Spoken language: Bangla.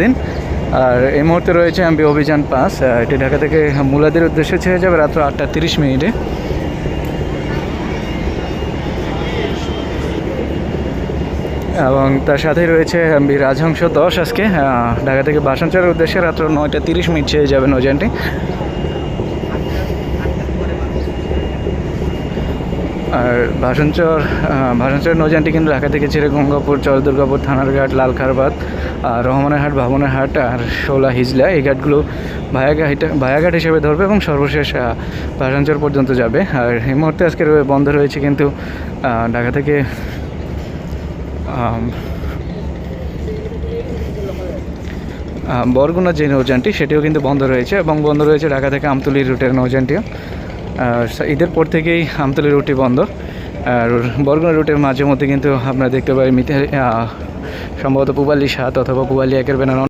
দিন। আর এই মুহূর্তে রয়েছে আমি অভিযান পাস। এটি ঢাকা থেকে মুলাদের উদ্দেশ্যে ছেড়ে যাবে রাত্র আটটা তিরিশ মিনিটে। এবং তার সাথে রয়েছে এমবি রাজহংস দশ আজকে। ঢাকা থেকে বাসাঞ্চরের উদ্দেশ্যে রাত্র নয়টা তিরিশ মিনিট ছেড়ে যাবেন নৌযানটি। আর ভাষণচর ভাষণচর নৌযানটি কিন্তু ঢাকা থেকে ছেড়ে গঙ্গাপুর, চর দুর্গাপুর থানারঘাট লালখারবাদ, আর রহমানের হাট, ভাবনের হাট আর শোলা হিজলা এই ঘাটগুলো ভায়াঘাট ভায়াঘাট হিসেবে ধরবে এবং সর্বশেষ ভাষণচর পর্যন্ত যাবে। আর এই মুহূর্তে আজকে বন্ধ রয়েছে কিন্তু ঢাকা থেকে বরগুনা যে নৌযানটি, সেটিও কিন্তু বন্ধ রয়েছে এবং বন্ধ রয়েছে ঢাকা থেকে আমতলী রুটের সা- ঈদের পর থেকেই আমতলের রুটি বন্ধ। আর বরগুনা রুটের মাঝে মধ্যে কিন্তু আপনারা দেখতে পাই মিতে সম্ভবত পুবালি সাত অথবা পুবালি একের বেনার